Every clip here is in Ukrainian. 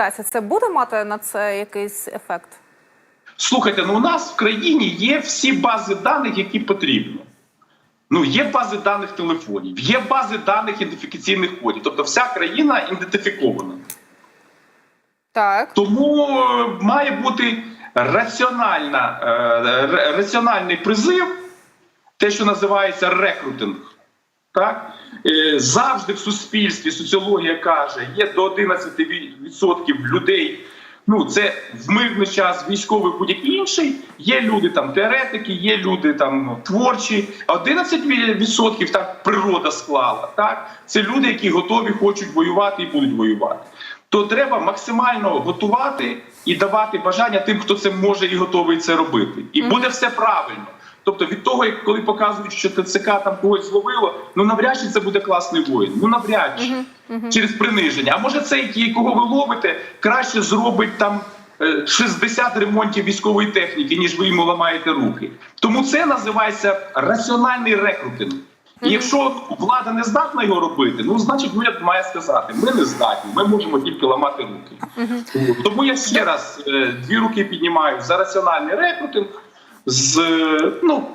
мобілізація це буде мати на це якийсь ефект? Слухайте, ну у нас в країні є всі бази даних, які потрібно. Ну, є бази даних телефонів, є бази даних ідентифікаційних кодів. Тобто вся країна ідентифікована. Так. Тому е, має бути раціональна, е, раціональний призив, те, що називається рекрутинг. Так? Е, Завжди в суспільстві соціологія каже, є до 11% людей. Ну, це в мирний час військовий будь-який інший. Є люди там теоретики, є люди там творчі. А 11% так природа склала. Так? Це люди, які готові, хочуть воювати і будуть воювати. То треба максимально готувати і давати бажання тим, хто це може і готовий це робити. І буде все правильно. Тобто від того, як коли показують, що ТЦК там когось зловило, ну навряд чи це буде класний воїн. Ну навряд чи через приниження. А може цей, який- кого ви ловите, краще зробить там е, 60 ремонтів військової техніки, ніж ви йому ламаєте руки. Тому це називається раціональний рекрутинг. І якщо влада не здатна його робити, ну значить уряд має сказати: ми не здатні, ми можемо тільки ламати руки. Тому я ще раз е, дві руки піднімаю за раціональний рекрутинг. З ну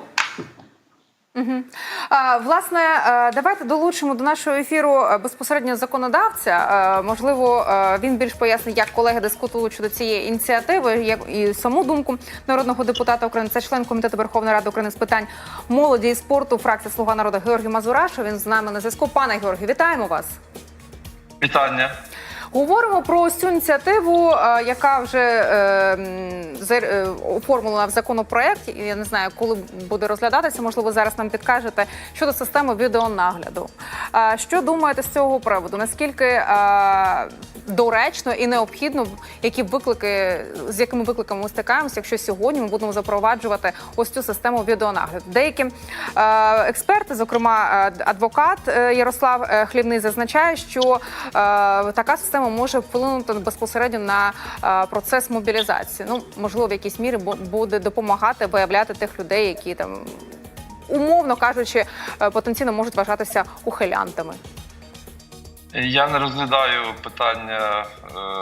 А, Власне, е, давайте долучимо до нашого ефіру е, безпосередньо законодавця. Е, Можливо, він більш пояснить, як колеги дискутують щодо цієї ініціативи, як і саму думку народного депутата України. Це член комітету Верховної Ради України з питань молоді і спорту, фракція Слуга народу Георгій Мазураша. Він з нами на зв'язку. Пане Георгію, вітаємо вас. Вітання. Говоримо про ось цю ініціативу, е, яка вже е, е, оформлена в законопроект. Я не знаю, коли буде розглядатися. Можливо, зараз нам підкажете щодо системи відеонагляду. Що думаєте з цього приводу? Наскільки е, доречно і необхідно, які виклики з якими викликами ми стикаємося, якщо сьогодні ми будемо запроваджувати ось цю систему відеонагляду? Деякі е, експерти, зокрема е, адвокат Ярослав Хлівний, зазначає, що е, така система може вплинути безпосередньо на е, процес мобілізації. Ну можливо, в якійсь мірі буде допомагати виявляти тих людей, які там. Умовно кажучи, е, потенційно можуть вважатися ухилянтами. Я не розглядаю питання е,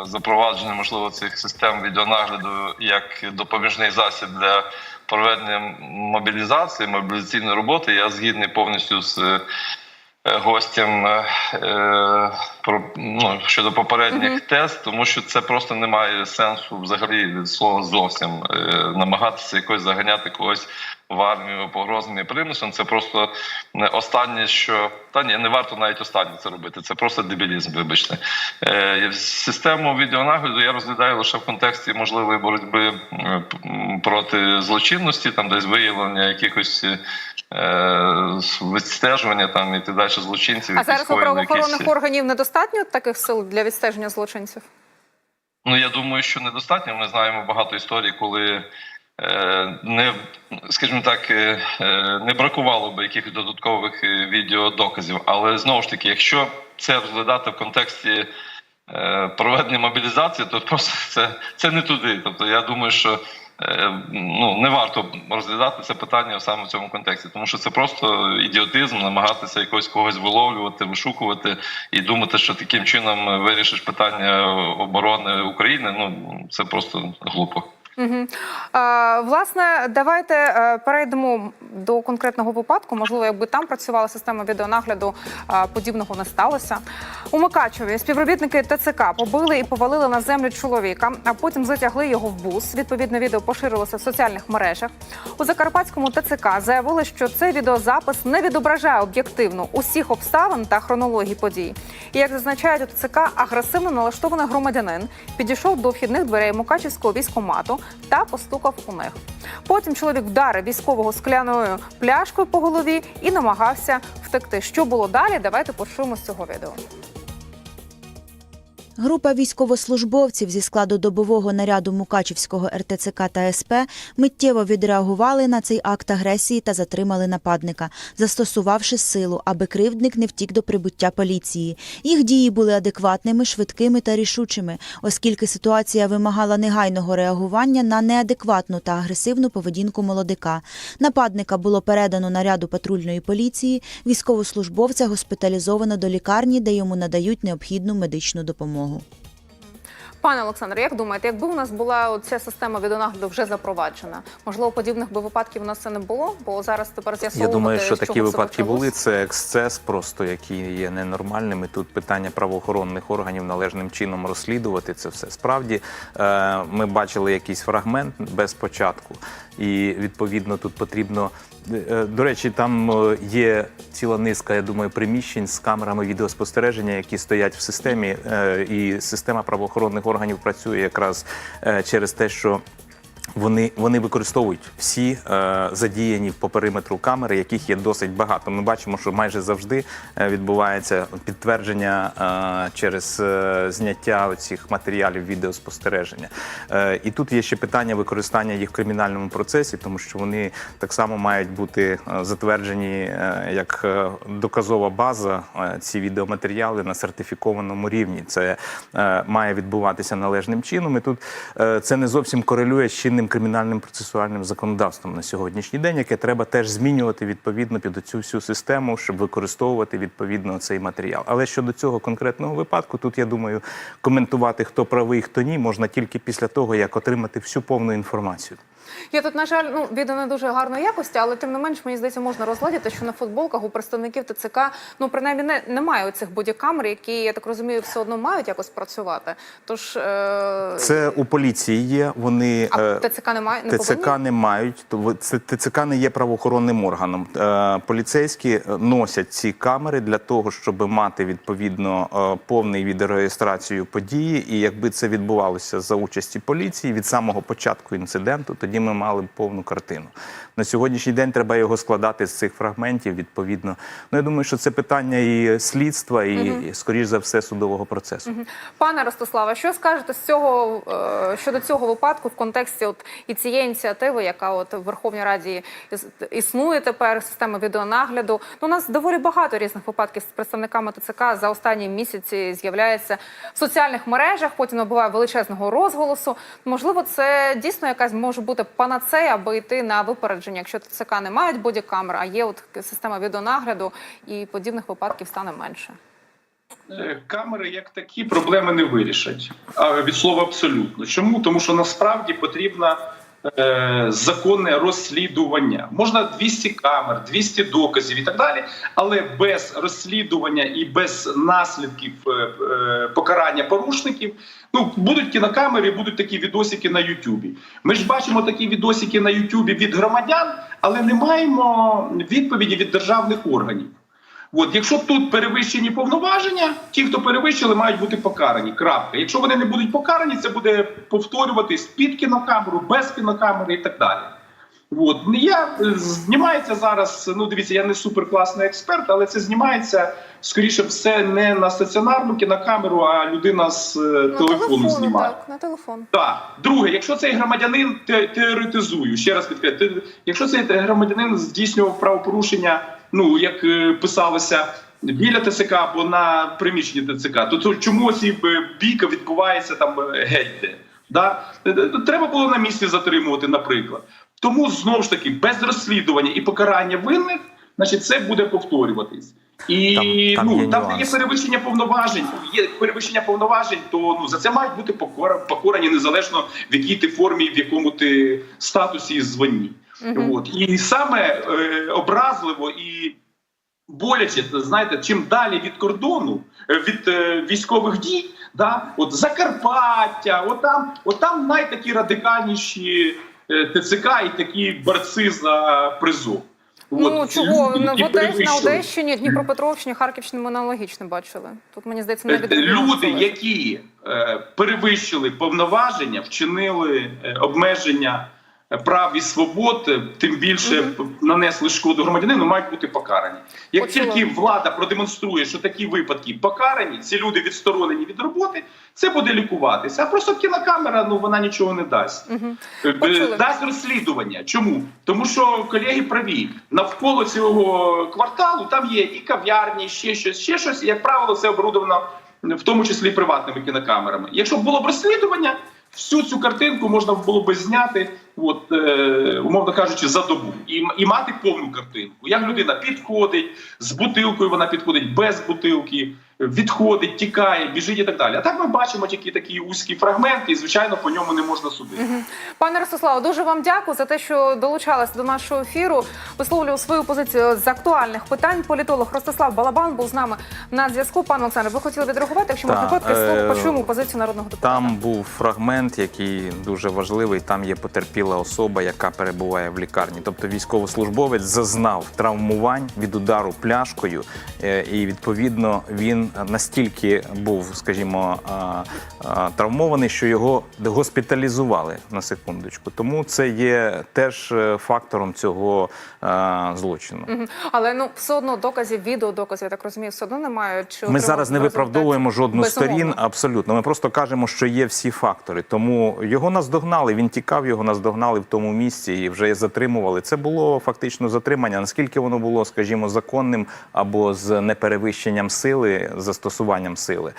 запровадження можливо цих систем відеонагляду як допоміжний засіб для проведення мобілізації, мобілізаційної роботи. Я згідний повністю з е, гостем е, е, про ну, щодо попередніх тез, тому що це просто не має сенсу взагалі від слова зовсім намагатися якось заганяти когось в армію погрозами примусом. Це просто не останнє, що та ні, не варто навіть останнє це робити. Це просто дебілізм. Вибачте, е, систему відеонагляду я розглядаю лише в контексті можливої боротьби проти злочинності, там десь виявлення якихось відстежування там і так далі злочинців. А зараз у правоохоронних якісь- органів недостатньо таких сил для відстеження злочинців. Ну я думаю, що недостатньо. Ми знаємо багато історій, коли е, не скажімо так, е, е, не бракувало би якихось додаткових е, відеодоказів. Але знову ж таки, якщо це розглядати в контексті е, проведення мобілізації, то просто це, це не туди. Тобто, я думаю, що. Е, Ну, не варто розглядати це питання саме в цьому контексті, тому що це просто ідіотизм, намагатися якось когось виловлювати, вишукувати і думати, що таким чином вирішиш питання оборони України. Ну це просто глупо. Угу. Е, власне, давайте е, перейдемо до конкретного випадку. Можливо, якби там працювала система відеонагляду, е, подібного не сталося. У Мукачеві співробітники ТЦК побили і повалили на землю чоловіка, а потім затягли його в бус. Відповідне відео поширилося в соціальних мережах. У Закарпатському ТЦК заявили, що цей відеозапис не відображає об'єктивно усіх обставин та хронології подій. І як зазначають у ТЦК, агресивно налаштований громадянин підійшов до вхідних дверей Мукачівського військомату та постукав у них. Потім чоловік вдарив військового скляною пляшкою по голові і намагався втекти. Що було далі? Давайте почуємо з цього відео. Група військовослужбовців зі складу добового наряду Мукачівського РТЦК та СП миттєво відреагували на цей акт агресії та затримали нападника, застосувавши силу, аби кривдник не втік до прибуття поліції. Їх дії були адекватними, швидкими та рішучими, оскільки ситуація вимагала негайного реагування на неадекватну та агресивну поведінку молодика. Нападника було передано наряду патрульної поліції. Військовослужбовця госпіталізовано до лікарні, де йому надають необхідну медичну допомогу. Пане Олександре, як думаєте, якби у нас була ця система відеонагляду вже запроваджена, можливо, подібних би випадків у нас це не було, бо зараз тепер Я з'ясовувати, думаю, що такі випадки були. Це ексцес, просто який є ненормальним. І тут питання правоохоронних органів належним чином розслідувати це все. Справді е, ми бачили якийсь фрагмент без початку, і відповідно тут потрібно. е, До речі, там е, є ціла низка, я думаю, приміщень з камерами відеоспостереження, які стоять в системі, е, і система правоохоронних органів працює якраз е, через те, що вони, вони використовують всі е, задіяні по периметру камери, яких є досить багато. Ми бачимо, що майже завжди е, відбувається підтвердження е, через е, зняття цих матеріалів відеоспостереження. Е, і тут є ще питання використання їх в кримінальному процесі, тому що вони так само мають бути е, затверджені е, як е, доказова база. е, ці відеоматеріали на сертифікованому рівні. Це е, має відбуватися належним чином. І тут е, це не зовсім корелює з чинним кримінальним процесуальним законодавством на сьогоднішній день, яке треба теж змінювати відповідно під цю всю систему, щоб використовувати відповідно цей матеріал. Але щодо цього конкретного випадку, тут я думаю, коментувати хто правий, хто ні, можна тільки після того, як отримати всю повну інформацію. Я тут, на жаль, ну відео не дуже гарної якості, але тим не менш мені здається, можна розглядіти, що на футболках у представників ТЦК ну принаймні не немає цих бодікамер, які я так розумію, все одно мають якось працювати. Тож е... Це у поліції є. Вони а е, ТЦК немає, не ТЦК повинні? не мають, ТЦК не є правоохоронним органом. Е, Поліцейські е, носять ці камери для того, щоб мати відповідно повний відеореєстрацію події. І якби це відбувалося за участі поліції від самого початку інциденту, тоді ми мали б повну картину. На сьогоднішній день треба його складати з цих фрагментів. Відповідно, ну я думаю, що це питання і слідства, і, і скоріш за все судового процесу. Пане Ростиславе, що скажете з цього е, щодо цього випадку в контексті от і цієї ініціативи, яка от в Верховній Раді існує тепер система відеонагляду? Ну, у нас доволі багато різних випадків з представниками ТЦК за останні місяці з'являється в соціальних мережах. Потім набуває величезного розголосу. Можливо, це дійсно якась може бути панацея, аби йти на випередження, якщо ТЦК не мають бодікамер, а є от система відеонагляду, і подібних випадків стане менше. Е, Камери як такі проблеми не вирішать. Від слова абсолютно. Чому? Тому що насправді потрібно е, законне розслідування. Можна 200 камер, 200 доказів і так далі, але без розслідування і без наслідків е, е, покарання порушників. Ну, будуть кінокамери, будуть такі відосики на Ютубі. Ми ж бачимо такі відосики на Ютубі від громадян, але не маємо відповіді від державних органів. От, якщо тут перевищені повноваження, ті, хто перевищили, мають бути покарані. Крапка. Якщо вони не будуть покарані, це буде повторюватись під кінокамеру, без кінокамери і так далі. От. Я е, знімається зараз. Ну дивіться, я не суперкласний експерт, але це знімається скоріше все не на стаціонарну кінокамеру, а людина з е, телефону знімає. так, на телефон. Так, друге, якщо цей громадянин те- теоретизую, ще раз підкреслю, якщо цей громадянин здійснював правопорушення, ну як е, писалося біля ТСК або на приміщенні ТЦК, то, то чому ці е, бійка відбувається там е, геть де? Да? Треба було на місці затримувати, наприклад. Тому знову ж таки без розслідування і покарання винних, значить, це буде повторюватись. І Там- там ну є там, де є перевищення повноважень, є перевищення повноважень, то ну за це мають бути покора, покорані незалежно в якій ти формі, в якому ти статусі і званні. От і саме е, образливо і боляче, знаєте, чим далі від кордону, е, від е, військових дій, да, от Закарпаття, от там, от там найтакі радикальніші е, ТЦК і такі борці за призов. Ну От, чого на, які в Одещ, на. Одещині, Дніпропетровщині, Харківщині ми аналогічно бачили. Тут мені здається Е, люди, які е, перевищили повноваження, вчинили е, обмеження прав і свобод, е, тим більше п- нанесли шкоду громадянину, мають бути покарані. Як Почула. тільки влада продемонструє, що такі випадки покарані, ці люди відсторонені від роботи, це буде лікуватися. А просто кінокамера, ну вона нічого не дасть. Почули. Дасть розслідування. Чому? Тому що колеги праві навколо цього кварталу там є і кав'ярні, ще щось, ще щось. І, як правило, це оборудовано в тому числі приватними кінокамерами. Якщо б було б розслідування, всю цю картинку можна було б зняти, от е, умовно кажучи, за добу і, і мати повну картинку. Як людина підходить з бутилкою, вона підходить без бутилки. Відходить, тікає, біжить і так далі. А так ми бачимо тільки такі вузькі фрагменти, і звичайно по ньому не можна судити. Пане Ростиславе, дуже вам дякую за те, що долучалися до нашого ефіру. Висловлював свою позицію з актуальних питань. Політолог Ростислав Балабан був з нами на зв'язку. Пане Олександр, ви хотіли відреагувати? Якщо можна Так, коротко, е, слово почуємо позицію народного депутата. Там був фрагмент, який дуже важливий. Там є потерпіла особа, яка перебуває в лікарні. Тобто військовослужбовець зазнав травмувань від удару пляшкою, е, і відповідно він настільки був, скажімо, травмований, що його госпіталізували на секундочку. Тому це є теж е, фактором цього злочину. Але ну все одно доказів, відеодоказів, я так розумію, все одно немає. Чи Ми зараз не виправдовуємо жодну Безумовно. сторін. Абсолютно, ми просто кажемо, що є всі фактори. Тому його наздогнали. Він тікав, його наздогнали в тому місці і вже затримували. Це було фактично затримання. Наскільки воно було, скажімо, законним або з неперевищенням сили, застосуванням сили.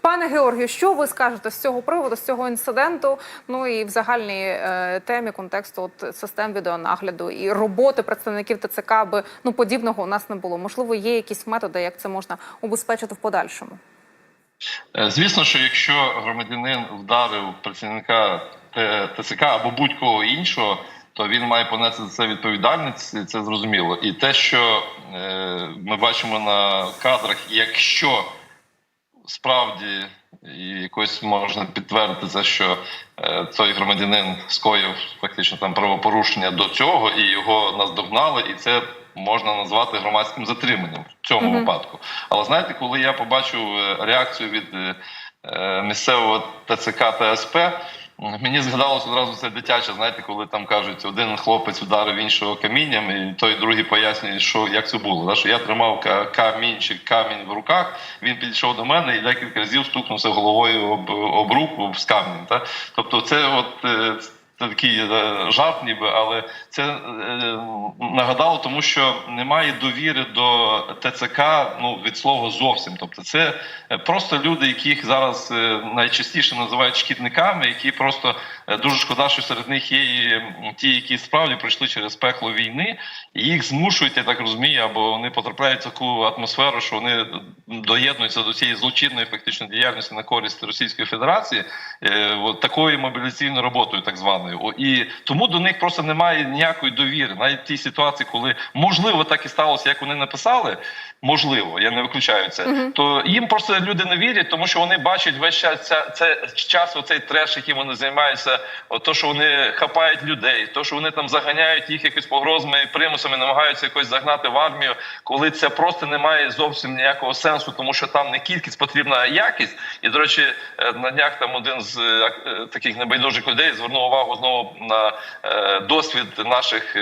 Пане Георгію, що ви скажете з цього приводу, з цього інциденту? Ну і в загальній е, темі контексту от, систем відеонагляду і роботи представників ТЦК, аби ну подібного у нас не було. Можливо, є якісь методи, як це можна убезпечити в подальшому. Е, Звісно, що якщо громадянин вдарив працівника ТЦК або будь-кого іншого, то він має понести за це відповідальність, це зрозуміло. І те, що е, ми бачимо на кадрах, якщо справді і якось можна підтвердити це, що е, цей громадянин скоїв фактично там правопорушення до цього, і його наздогнали, і це можна назвати громадським затриманням в цьому Мгм. випадку. Але знаєте, коли я побачив е, реакцію від е, е, місцевого ТЦК та СП, мені згадалося одразу це дитяче, знаєте, коли там кажуть, один хлопець ударив іншого камінням, і той другий пояснює, що як це було. Да? Що я тримав камінь чи камінь в руках, він підійшов до мене і декілька разів стукнувся головою об, об руку з камнем. Та? Тобто, це от. Це такий е, жарт, ніби, але це е, нагадало, тому що немає довіри до ТЦК ну від слова зовсім. Тобто, це е, просто люди, яких зараз е, найчастіше називають шкідниками, які просто дуже шкода, що серед них є і ті, які справді пройшли через пекло війни, і їх змушують, я так розумію, або вони потрапляють в таку атмосферу, що вони доєднуються до цієї злочинної фактично діяльності на користь Російської Федерації, е, от такою мобілізаційною роботою, так званою. І тому до них просто немає ніякої довіри. Навіть в тій ситуації, коли можливо так і сталося, як вони написали. Можливо, я не виключаю це. То їм просто люди не вірять, тому що вони бачать весь час ця, це час, оцей треш, яким вони займаються, от то, що вони хапають людей, то, що вони там заганяють їх якось погрозами і примусами, намагаються якось загнати в армію, коли це просто не має зовсім ніякого сенсу, тому що там не кількість потрібна, а якість. І до речі, е, на днях там один з е, е, таких небайдужих людей звернув увагу знову на досвід наших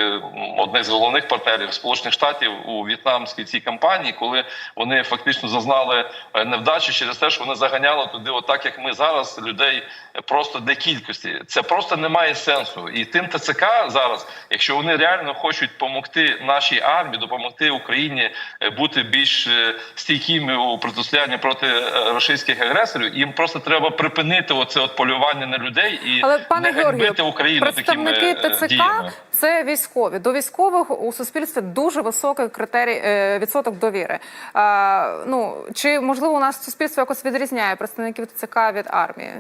одних з головних партнерів Сполучених Штатів у в'єтнамській цій кампанії, коли вони фактично зазнали е, невдачі через те, що вони заганяли туди, отак як ми зараз, людей просто для кількості. Це просто не має сенсу. І тим ТЦК зараз, якщо вони реально хочуть допомогти нашій армії, допомогти Україні е, бути більш е, стійкими у протистоянні проти російських агресорів, їм просто треба припинити оце от полювання на людей і Але пане не Георгію, Україну представники ТЦК діями. це військові. До військових у суспільстві дуже високий критерій відсоток довіри. Ну чи можливо у нас суспільство якось відрізняє представників ТЦК від армії?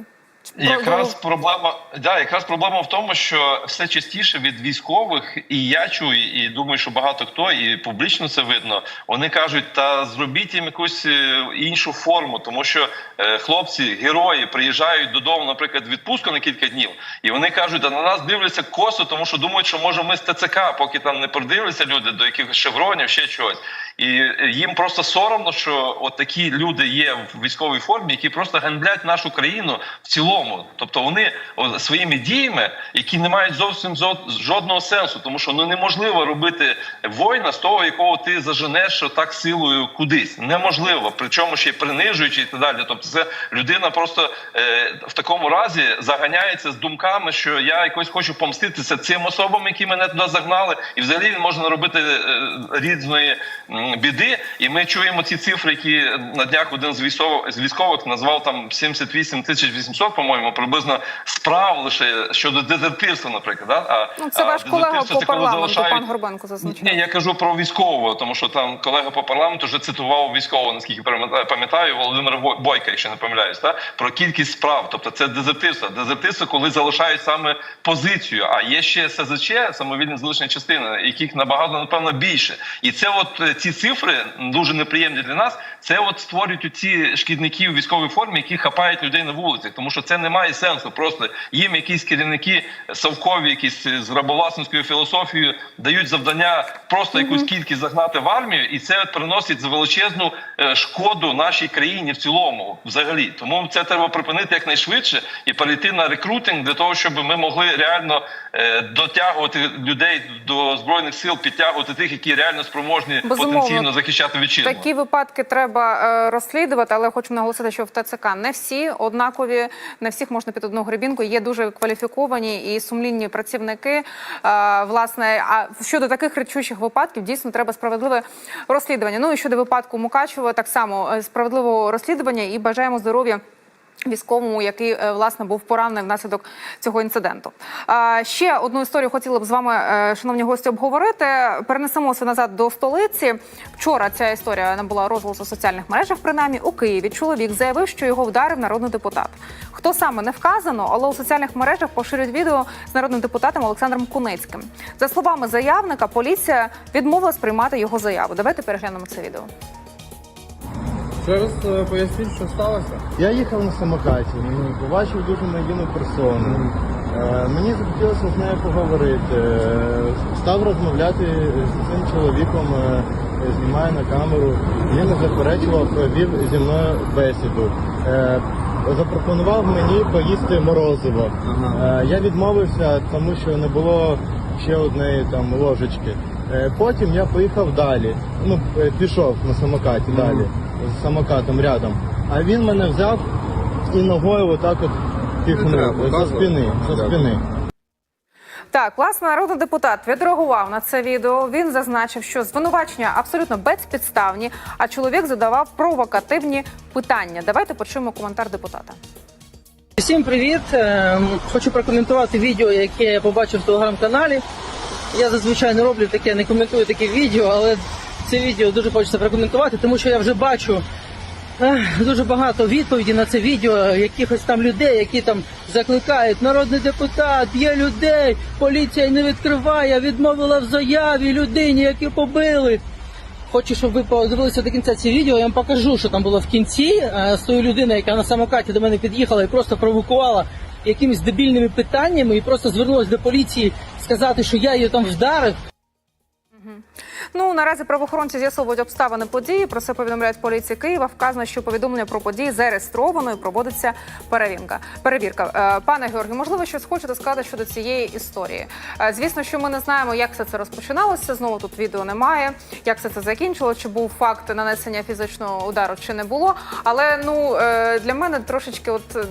Якраз проблема, да, якраз проблема в тому, що все частіше від військових, і я чую, і думаю, що багато хто, і публічно це видно. Вони кажуть, та зробіть їм якусь е, іншу форму, тому що е, хлопці, герої приїжджають додому, наприклад, відпустку на кілька днів, і вони кажуть, а на нас дивляться косо, тому що думають, що може ми з ТЦК, поки там не придивляться люди до якихось шевронів, ще чогось. І е, їм просто соромно, що от такі люди є в військовій формі, які просто гандлять нашу країну в цілому. Тобто вони своїми діями, які не мають зовсім жодного сенсу, тому що ну неможливо робити воїна з того, якого ти заженеш так силою кудись. Неможливо, причому ще й принижуючи і так далі. Тобто, це людина просто е, в такому разі заганяється з думками, що я якось хочу помститися цим особам, які мене туди загнали, і взагалі він може наробити е, різної біди. І ми чуємо ці цифри, які на днях один з військових з військових назвав там 78 тисяч 800, по по-моєму, приблизно справ лише щодо дезертирства, наприклад. Да? А, Ну, це ваш колега по парламенту, залишають- пан Горбенко зазначив. ні, я кажу про військового, тому що там колега по парламенту вже цитував військового, наскільки пам'ятаю- Володимира Бойка, якщо не помиляюсь, та про кількість справ. Тобто це дезертирство. Дезертирство, коли залишають саме позицію. А є ще СЗЧ, самовільне залишення частини, яких набагато напевно більше. І це, от е, ці цифри дуже неприємні для нас. Це от створюють ці шкідники в військовій формі, які хапають людей на вулицях, тому що це не має сенсу. Просто їм якісь керівники совкові, якісь з рабовласницькою філософією дають завдання просто якусь кількість загнати в армію, і це приносить величезну е, шкоду нашій країні в цілому, взагалі. Тому це треба припинити якнайшвидше і перейти на рекрутинг для того, щоб ми могли реально е, дотягувати людей до збройних сил, підтягувати тих, які реально спроможні Безумовно. потенційно захищати вітчизну. Такі випадки треба е, розслідувати, але хочу наголосити, що в ТЦК не всі однакові, не всіх можна під одну гребінку. Є дуже кваліфіковані і сумлінні працівники. Е, власне, а щодо таких речучих випадків дійсно треба справедливе розслідування. Ну і щодо випадку Мукачева, так само е, справедливого розслідування і бажаємо здоров'я. Військовому, який е, власне був поранений внаслідок цього інциденту. Ще одну історію хотіла б з вами, е, шановні гості, обговорити. Перенесемося назад до столиці. Вчора ця історія набула розголосу у соціальних мережах. Принаймні у Києві чоловік заявив, що його вдарив народний депутат. Хто саме не вказано, але у соціальних мережах поширюють відео з народним депутатом Олександром Куницьким. За словами заявника, поліція відмовилась приймати його заяву. Давайте переглянемо це відео. Ще раз е, поясніть, що сталося. Я їхав на самокаті, ну, побачив дуже надійну персону. Е, мені захотілося з нею поговорити. Е, став розмовляти з цим чоловіком, е, знімаю на камеру. Він не заперечував, провів зі мною бесіду. Е, запропонував мені поїсти морозиво. Е, я відмовився, тому що не було ще однієї там ложечки. Е, потім я поїхав далі. Ну, пішов на самокаті далі з самокатом рядом. А він мене взяв і ногою отак от піхнув за спини. За спини. Так, власне, народний депутат відреагував на це відео. Він зазначив, що звинувачення абсолютно безпідставні, а чоловік задавав провокативні питання. Давайте почуємо коментар депутата. Всім привіт! Ем, Хочу прокоментувати відео, яке я побачив в телеграм-каналі. Я зазвичай не роблю таке, не коментую такі відео, але це відео дуже хочеться прокоментувати, тому що я вже бачу дуже багато відповідей на це відео якихось там людей, які там закликають народний депутат, є людей, поліція не відкриває, відмовила в заяві людині, які побили. Хочу, щоб ви подивилися до кінця ці відео. Я вам покажу, що там було в кінці е, з тою людиною, яка на самокаті до мене під'їхала і просто провокувала якимись дебільними питаннями і просто звернулася до поліції сказати, що я її там вдарив. Ну наразі правоохоронці з'ясовують обставини події. Про це повідомляють поліції Києва. Вказано, що повідомлення про події зареєстровано і проводиться перевірка. Перевірка, пане Георгію, можливо, щось хочете сказати щодо цієї історії. Е, Звісно, що ми не знаємо, як все це розпочиналося. Знову тут відео немає. Як все це закінчило? Чи був факт нанесення фізичного удару, чи не було. Але ну е, для мене трошечки, от е,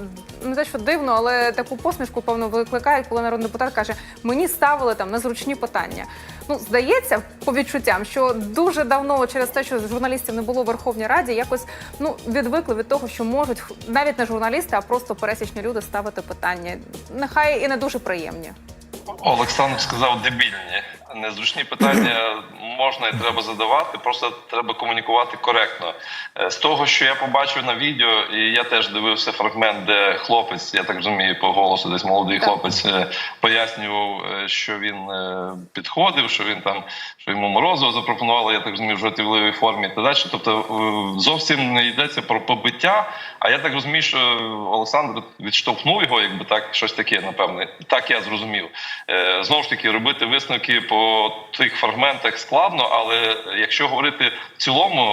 не те, що дивно, але таку посмішку певно викликають, коли народний депутат каже: мені ставили там незручні питання. Ну, здається, по відчуттям, що дуже давно через те, що журналістів не було в Верховній Раді, якось ну відвикли від того, що можуть навіть не журналісти, а просто пересічні люди ставити питання. Нехай і не дуже приємні. Олександр сказав дебільні. Незручні питання можна і треба задавати, просто треба комунікувати коректно. Е, З того, що я побачив на відео, і я теж дивився фрагмент, де хлопець, я так розумію, по голосу, десь молодий Так. хлопець е, пояснював, е, що він підходив, що він там, що йому морозиво запропонували, я так розумію, в жартівливій формі і так далі. Тобто зовсім не йдеться про побиття. А я так розумію, що Олександр відштовхнув його, якби так, щось таке, напевне. Так я зрозумів. Знову ж таки, робити висновки по тих фрагментах складно, але якщо говорити в цілому,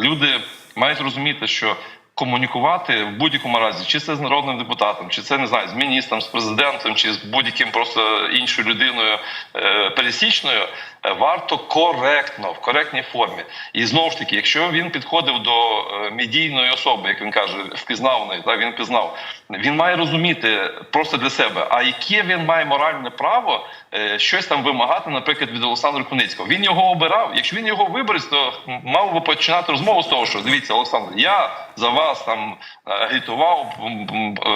люди мають розуміти, що комунікувати в будь-якому разі, чи це з народним депутатом, чи це не знаю, з міністром, з президентом, чи з будь-яким просто іншою людиною е, пересічною, варто коректно, в коректній формі. І знову ж таки, якщо він підходив до е, медійної особи, як він каже, впізнаваної, так він пізнав, він має розуміти просто для себе, а яке він має моральне право е, щось там вимагати, наприклад, від Олександра Куницького. Він його обирав. Якщо він його вибере, то мав би починати розмову з того, що дивіться, Олександр, я за вас там е, агітував,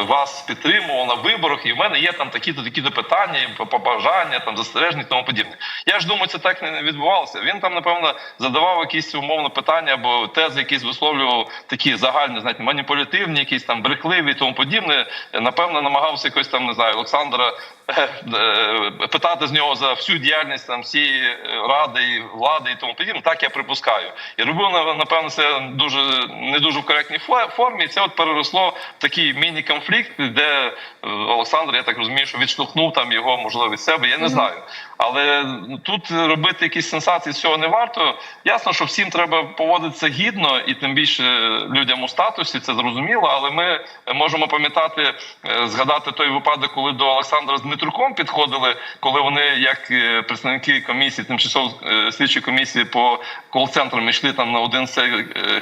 вас підтримував на виборах, і в мене є там такі-то такі-то питання, побажання, там застереження і тому подібне. Я ж думаю, це так не відбувалося. Він там, напевно, задавав якісь умовно питання або тези, якісь висловлював такі загальні, знаєте, маніпулятивні, якісь там брехливі і тому подібне. Напевно, намагався якось там, не знаю, Олександра е, е, питати з нього за всю діяльність там всієї е, ради і влади і тому подібне. Так я припускаю. І робив на- напевно це дуже не дуже в коректній формі. І це от переросло в такий міні-конфлікт, де Олександр, я так розумію, що відштовхнув там його можливо від себе. Я не знаю. Але тут робити якісь сенсації цього не варто. Ясно, що всім треба поводитися гідно, і тим більше людям у статусі, це зрозуміло. Але ми можемо пам'ятати, е, згадати той випадок, коли до Олександра з Дмитруком підходили, коли вони, як е, представники комісії, тимчасово е, слідчої комісії по кол-центрам йшли там на один з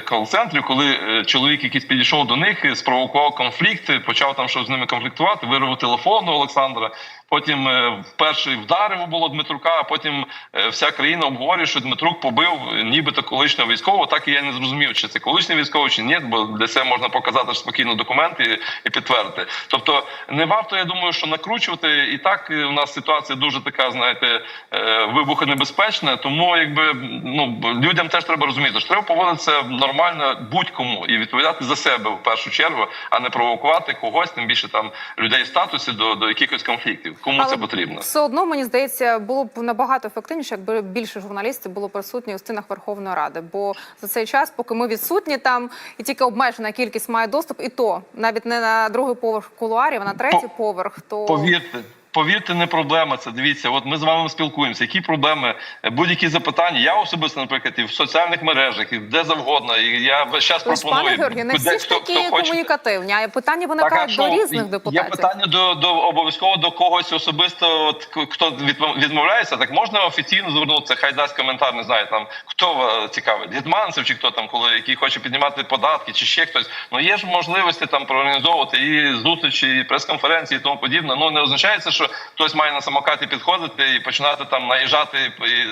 кол-центрів, коли чоловік якийсь підійшов до них, спровокував конфлікт, почав там щось з ними конфліктувати, вирвав телефон у Олександра. Потім е, перший вдарив було Дмитрука, а потім е, вся країна обговорює, що Дмитрук побив е, нібито колишнього військового. Так і я не зрозумів, чи це колишній військовий, чи ні, бо для цього можна показати спокійно документи і, підтвердити. Тобто не варто, я думаю, що накручувати. І так е, у нас ситуація дуже така, знаєте, е, вибухонебезпечна. Тому якби ну людям теж треба розуміти, що треба поводитися нормально будь-кому і відповідати за себе в першу чергу, а не провокувати когось, тим більше там людей в статусі до, до якихось конфліктів. Кому це потрібно? все одно мені здається, було б набагато ефективніше, якби більше журналістів було присутні у стінах Верховної Ради. Бо за цей час, поки ми відсутні там, і тільки обмежена кількість має доступ, і то навіть не на другий поверх кулуарів, а на третій По- поверх, то Повірте. Повірте, не проблема це. Дивіться, от ми з вами спілкуємося. Які проблеми, Е, будь-які запитання. Я особисто, наприклад, і в соціальних мережах, і де завгодно. І я весь час Тобто, пропоную. пане Георгію, не всі ж такі хто комунікативні, а питання Так, а що? до різних Є питання до, до обов'язково до когось особисто. От, хто відмов- відмовляється, так можна офіційно звернутися. Хай дасть коментар. Не знаю там хто е, цікавить, Гетманцев чи хто там, коли який хоче піднімати податки, чи ще хтось. Ну є ж можливості там проорганізовувати і зустрічі, і прес-конференції, і тому подібне. Ну не означає це, що хтось має на самокаті підходити і починати там наїжджати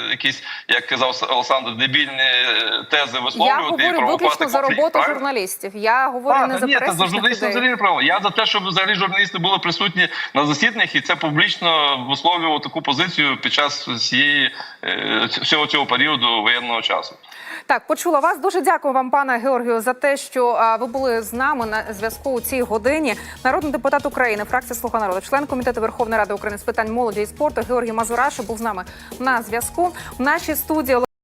якісь, як казав Олександр, дебільні е, тези висловлювати і говорю провокувати виключно за роботу правильно? журналістів. Я говорю А, не за ні, за журналістів взагалі не право. Я за те, щоб взагалі журналісти були присутні на засіданнях, і це публічно висловлював таку позицію під час всієї е, всього цього періоду воєнного часу. Так, почула вас. Дуже дякую вам, пане Георгію, за те, що ви були з нами на зв'язку у цій годині. Народний депутат України, фракція Слуга народу, член комітету Верховної Ради України з питань молоді і спорту Георгій Мазураша був з нами на зв'язку. В нашій студії